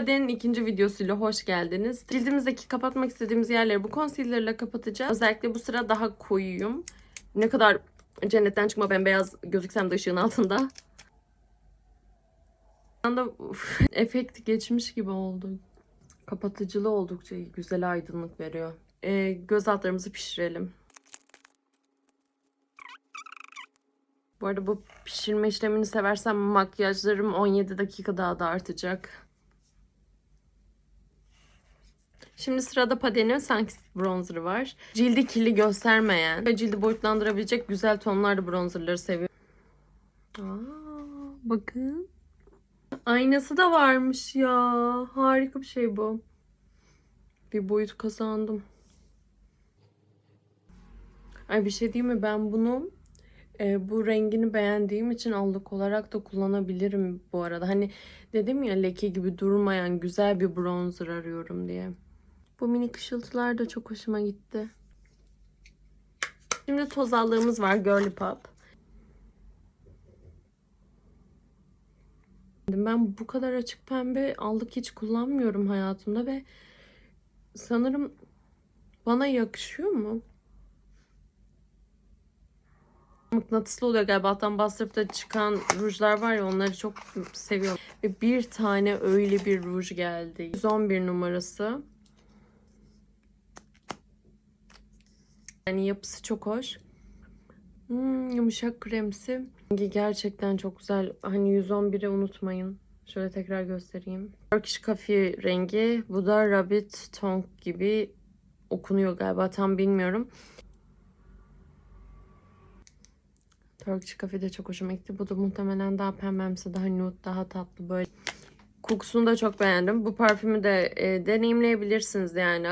Pade'nin ikinci videosuyla hoş geldiniz. Cildimizdeki kapatmak istediğimiz yerleri bu concealer'la kapatacağız. Özellikle bu sıra daha koyuyum. Ne kadar cennetten çıkma bembeyaz gözüksem de ışığın altında. anda efekt geçmiş gibi oldu. Kapatıcılı oldukça güzel aydınlık veriyor. Ee, göz altlarımızı pişirelim. Bu arada bu pişirme işlemini seversem makyajlarım 17 dakika daha da artacak. Şimdi sırada Pade'nin Sunkiss bronzer'ı var. Cildi kirli göstermeyen ve cildi boyutlandırabilecek güzel tonlarda bronzerları seviyorum. Bakın. Aynası da varmış ya. Harika bir şey bu. Bir boyut kazandım. Ay bir şey diyeyim mi? Ben bunu e, bu rengini beğendiğim için allık olarak da kullanabilirim bu arada. Hani dedim ya leke gibi durmayan güzel bir bronzer arıyorum diye. Bu minik ışıltılar da çok hoşuma gitti. Şimdi toz allığımız var Girly Pop. Ben bu kadar açık pembe allık hiç kullanmıyorum hayatımda ve sanırım bana yakışıyor mu? Mıknatıslı oluyor galiba. Alttan bastırıp çıkan rujlar var ya onları çok seviyorum. Ve bir tane öyle bir ruj geldi. 111 numarası. Yani yapısı çok hoş. Hmm, yumuşak kremsi. Gerçekten çok güzel. Hani 111'i unutmayın. Şöyle tekrar göstereyim. Turkish Coffee rengi. Bu da Rabbit Tongue gibi okunuyor galiba. Tam bilmiyorum. Turkish Coffee de çok hoşuma gitti. Bu da muhtemelen daha pembemsi, daha nude, daha tatlı böyle. Kokusunu da çok beğendim. Bu parfümü de e, deneyimleyebilirsiniz yani.